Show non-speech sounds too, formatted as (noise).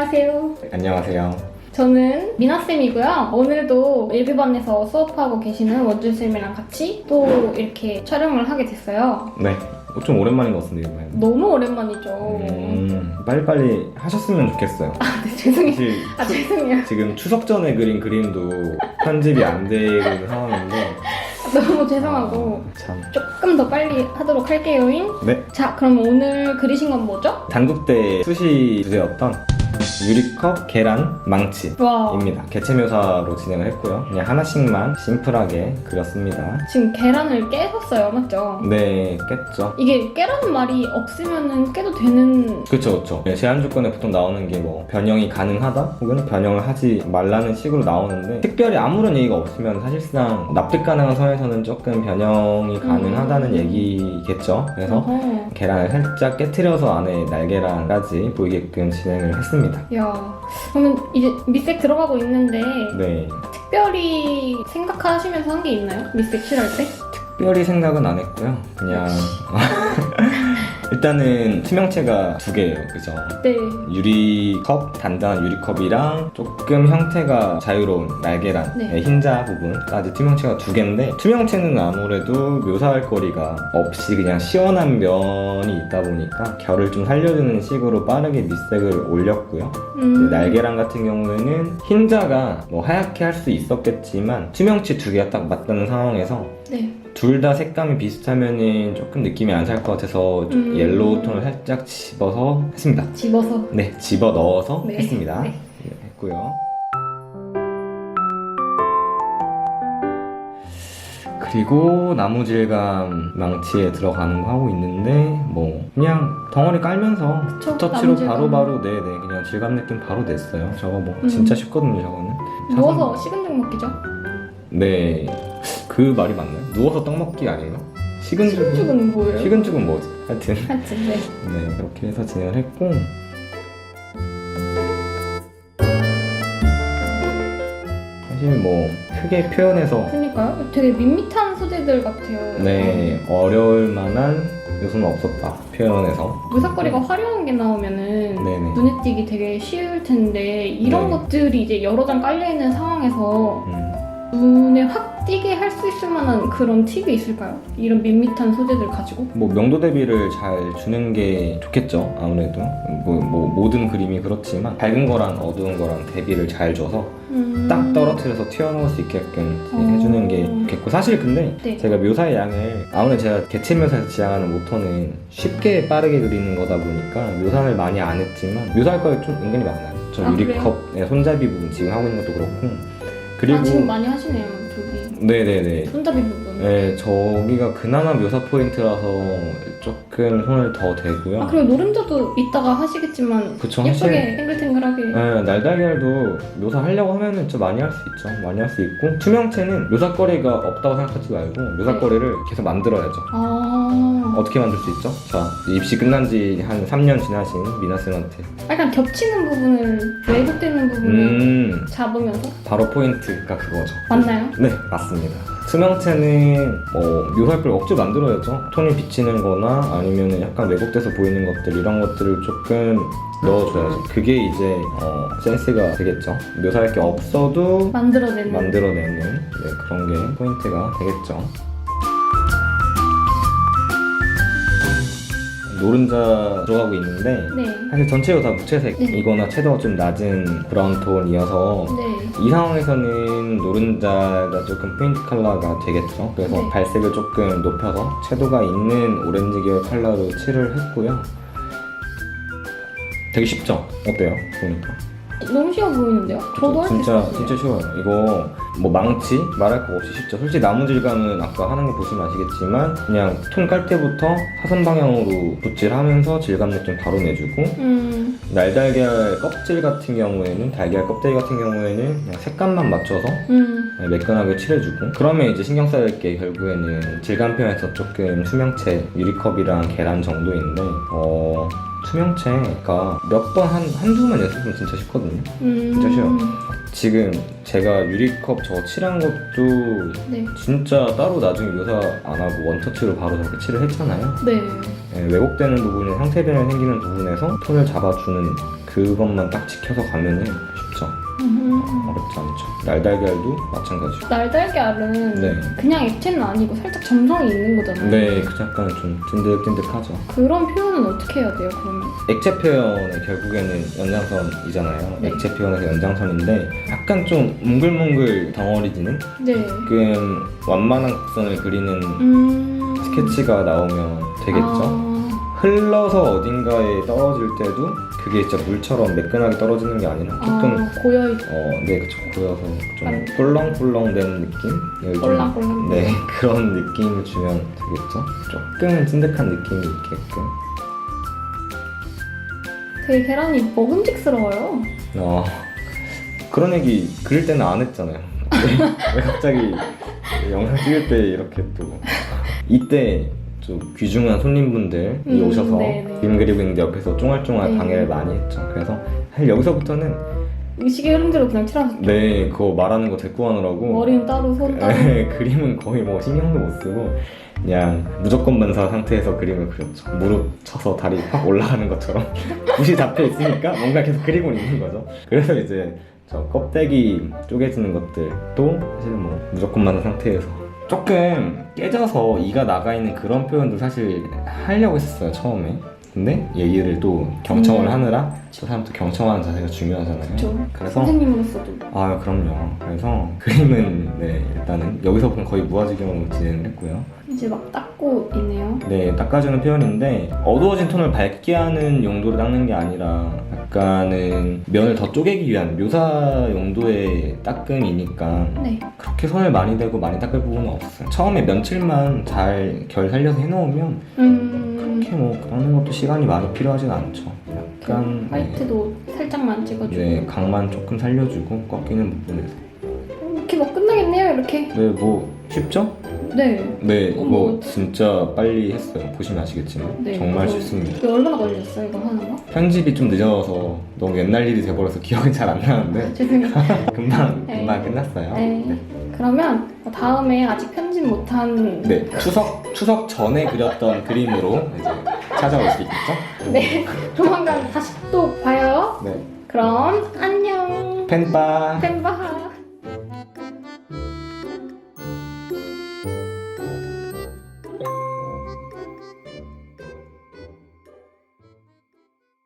안녕하세요. 안녕하세요. 저는 미나쌤이고요. 오늘도 일기반에서 수업하고 계시는 원준쌤이랑 같이 또 이렇게 촬영을 하게 됐어요. 네, 어, 좀 오랜만인 것 같은데 이번엔. 너무 오랜만이죠. 음, 빨리빨리 하셨으면 좋겠어요. 아, 네, 죄송해요. 사실 아, 추- 죄송해요. 지금 추석 전에 그린 그림도 편집이 안 되고 있는 상황인데 너무 죄송하고 아, 참. 조금 더 빨리 하도록 할게요잉. 네, 자, 그럼 오늘 그리신 건 뭐죠? 단국대 수시 주제였던 유리컵, 계란, 망치입니다. 와, 개체 묘사로 진행을 했고요. 그냥 하나씩만 심플하게 그렸습니다. 지금 계란을 깨셨어요, 맞죠? 네, 깼죠. 이게 깨라는 말이 없으면은 깨도 되는 그쵸 그쵸 네, 제한 조건에 보통 나오는 게 뭐 변형이 가능하다 혹은 변형을 하지 말라는 식으로 나오는데 특별히 아무런 얘기가 없으면 사실상 납득 가능한 선에서는 조금 변형이 가능하다는 음. 얘기겠죠 그래서 어허. 계란을 살짝 깨트려서 안에 날계란까지 보이게끔 진행을 했습니다 야, 그러면 이제 밑색 들어가고 있는데 네 특별히 생각하시면서 한 게 있나요? 밑색 칠할 때? 특별히 생각은 안 했고요 그냥 (laughs) 일단은 투명체가 두 개예요 그죠 네. 유리컵, 단단한 유리컵이랑 조금 형태가 자유로운 날계란, 네. 의 흰자 부분까지 투명체가 두 개인데 투명체는 아무래도 묘사할 거리가 없이 그냥 시원한 면이 있다 보니까 결을 좀 살려주는 식으로 빠르게 밑색을 올렸고요. 음. 날계란 같은 경우에는 흰자가 뭐 하얗게 할 수 있었겠지만 투명체 두 개가 딱 맞다는 상황에서 네. 둘 다 색감이 비슷하면은 조금 느낌이 안 살 것 같아서 좀 음. 옐로우 톤을 살짝 집어서 했습니다. 집어서. 네, 집어 넣어서 네. 했습니다. 네. 네, 했고요. 그리고 나무 질감 망치에 들어가는 거 하고 있는데 뭐 그냥 덩어리 깔면서 그쵸, 터치로 나무 질감. 바로바로 네네 그냥 질감 느낌 바로 냈어요. 저거 뭐 음. 진짜 쉽거든요 저거는. 누워서 식은 죽 먹기죠? 네. 그 말이 맞나요? 누워서 떡 먹기 아닌가? 식은 식은 죽은 죽은 뭐예요? 식은 죽은 뭐지? 하여튼 하여튼 네. (laughs) 네, 그렇게 해서 진행을 했고 사실 뭐 크게 표현해서 그러니까요. 되게 밋밋한 소재들 같아요. 네 어려울 만한 요소는 없었다 표현에서 무사거리가 화려한 게 나오면은 네네 눈에 띄기 되게 쉬울 텐데 이런 네. 것들이 이제 여러 장 깔려 있는 상황에서 음, 눈에 확 띄게 할 수 있을 만한 그런 팁이 있을까요? 이런 밋밋한 소재들 가지고? 뭐 명도 대비를 잘 주는 게 좋겠죠 아무래도 뭐, 뭐 모든 그림이 그렇지만 밝은 거랑 어두운 거랑 대비를 잘 줘서 음... 딱 떨어뜨려서 튀어나올 수 있게끔 어. 해주는 게 좋겠고 사실 근데 네. 제가 묘사의 양을 아무래도 제가 개체 묘사에서 지향하는 모토는 쉽게 빠르게 그리는 거다 보니까 묘사를 많이 안 했지만 묘사할 거에 좀 은근히 많아요 저 아, 유리컵의 손잡이 부분 지금 하고 있는 것도 그렇고 그리고 아 지금 많이 하시네요 저기. 네네네. 손잡이 부분 네, 저기가 그나마 묘사 포인트라서 조금 손을 더 대고요. 아 그리고 노른자도 이따가 하시겠지만 그쵸, 예쁘게 사실- 탱글탱글하게. 네, 날달걀도 묘사하려고 하면은 좀 많이 할 수 있죠. 많이 할 수 있고 투명체는 묘사거리가 없다고 생각하지 말고 묘사거리를 계속 만들어야죠. 아 어떻게 만들 수 있죠? 자, 입시 끝난 지 한 3년 지나신 미나쌤한테 약간 겹치는 부분을 왜곡되는 부분을 음, 잡으면서 바로 포인트가 그거죠. 맞나요? 네, 맞습니다. 투명체는 뭐 묘사할 걸 억지로 만들어야죠. 톤이 비치는 거나 아니면 약간 왜곡돼서 보이는 것들 이런 것들을 조금 넣어줘야죠. 그게 이제 어, 센스가 되겠죠. 묘사할 게 없어도 만들어내는 만들어내는 네, 그런 게 포인트가 되겠죠. 노른자 들어가고 있는데 네. 사실 전체가 다 무채색 네. 이거나 채도가 좀 낮은 브라운 톤이어서 네. 이 상황에서는 노른자가 조금 포인트 컬러가 되겠죠. 그래서 네. 발색을 조금 높여서 채도가 있는 오렌지 계열 컬러로 칠을 했고요. 되게 쉽죠? 어때요? 보니까. 너무 쉬워 보이는데요? 저도 할 수 진짜 있어요 진짜 쉬워요. 이거 뭐 망치 말할 거 없이 쉽죠. 솔직히 나무 질감은 아까 하는 거 보시면 아시겠지만 그냥 톤깔 때부터 사선 방향으로 붓질하면서 질감 느낌 바로 내주고 음 날달걀 껍질 같은 경우에는 달걀 껍데기 같은 경우에는 그냥 색감만 맞춰서 음. 네, 매끈하게 칠해주고 그러면 이제 신경 써야 될 게 결국에는 질감 표현에서 조금 투명체 유리컵이랑 계란 정도인데 어 투명체가 몇 번 한 한두 번 연습하면 진짜 쉽거든요 음. 진짜 쉬워요. 지금 제가 유리컵 저 칠한 것도 네. 진짜 따로 나중에 묘사 안 하고 원터치로 바로 저렇게 칠을 했잖아요 네. 네, 왜곡되는 부분에 형태 변형이 생기는 부분에서 톤을 잡아주는 그것만 딱 지켜서 가면은 쉽죠. 음. 어렵지 않죠. 날달걀도 마찬가지고. 날달걀은 네. 그냥 액체는 아니고 살짝 점성이 있는 거잖아요. 네, 그 약간 좀 찐득찐득하죠. 그런 표현은 어떻게 해야 돼요, 그러면? 액체 표현은 결국에는 연장선이잖아요. 네. 액체 표현에서 연장선인데 약간 좀 뭉글뭉글 덩어리지는 네. 조금 완만한 곡선을 그리는 음. 스케치가 나오면 되겠죠. 아, 흘러서 어딘가에 떨어질 때도 그게 진짜 물처럼 매끈하게 떨어지는 게 아니라 조금 아, 고여 있, 어, 네, 그쵸. 고여서 좀 음. 꿀렁꿀렁 된 느낌? 네, 좀- 꼴랑꼴랑. 네, (laughs) 그런 느낌을 주면 되겠죠. 조금 찐득한 느낌이 있게끔. 되게 계란이 먹음직스러워요. 어, 그런 얘기 그릴 때는 안 했잖아요. (laughs) 왜 갑자기 영상 찍을 때 이렇게 또 이때 좀 귀중한 손님분들이 음, 오셔서 네네. 그림 그리고 있는데 옆에서 쫑알쫑알 네. 방해를 많이 했죠. 그래서 사실 여기서부터는 의식의 흐름대로 그냥 칠하셨죠. 네 그거 말하는 거 대꾸 하느라고 머리는 따로, 손 따로. 네, 그림은 거의 뭐 신경도 못 쓰고 그냥 무조건 반사 상태에서 그림을 그렸죠. 무릎 쳐서 다리 확 올라가는 것처럼 (laughs) 붓이 잡혀 있으니까 뭔가 계속 그리고 있는 거죠. 그래서 이제 저 껍데기 쪼개지는 것들도 사실 뭐 무조건 반사 상태에서 조금 깨져서 이가 나가 있는 그런 표현도 사실 하려고 했었어요 처음에. 근데 얘기를 또 경청을 음. 하느라 저 사람도 경청하는 자세가 중요하잖아요. 그쵸. 그래서 선생님으로서도. 아 그럼요. 그래서 그림은 네 일단은 여기서부터 거의 무아지경으로 진행을 했고요. 이제 막 닦고 있네요. 네 닦아주는 표현인데 어두워진 톤을 밝게 하는 용도로 닦는 게 아니라 약간은 면을 더 쪼개기 위한 묘사 용도의 닦음이니까 네. 그렇게 손을 많이 대고 많이 닦을 부분은 없어요. 처음에 면칠만 잘 결 살려서 해놓으면 음. 그렇게 뭐 닦는 것도 시간이 많이 필요하진 않죠. 약간 네, 화이트도 살짝만 찍어주고. 네 강만 조금 살려주고 꺾이는 부분에서 이렇게 뭐 끝나겠네요, 이렇게. 네 뭐 쉽죠? 네. 네, 이거 어머. 진짜 빨리 했어요. 보시면 아시겠지만 네. 정말 저- 쉽습니다. 이게 얼마나 걸리셨어요, 이거 하는 거? 편집이 좀 늦어서 너무 옛날 일이 돼버려서 (laughs) 기억이 잘 안 나는데 죄송해요. (laughs) 금방 네. 금방 끝났어요. 네. 네. 그러면 다음에 아직 편집 못한 네, 추석 추석 전에 그렸던 그림으로 이제 찾아올 수 있겠죠? (laughs) 네, 조만간 다시 또 봐요. 네, 그럼 안녕. 펜바. 팬바.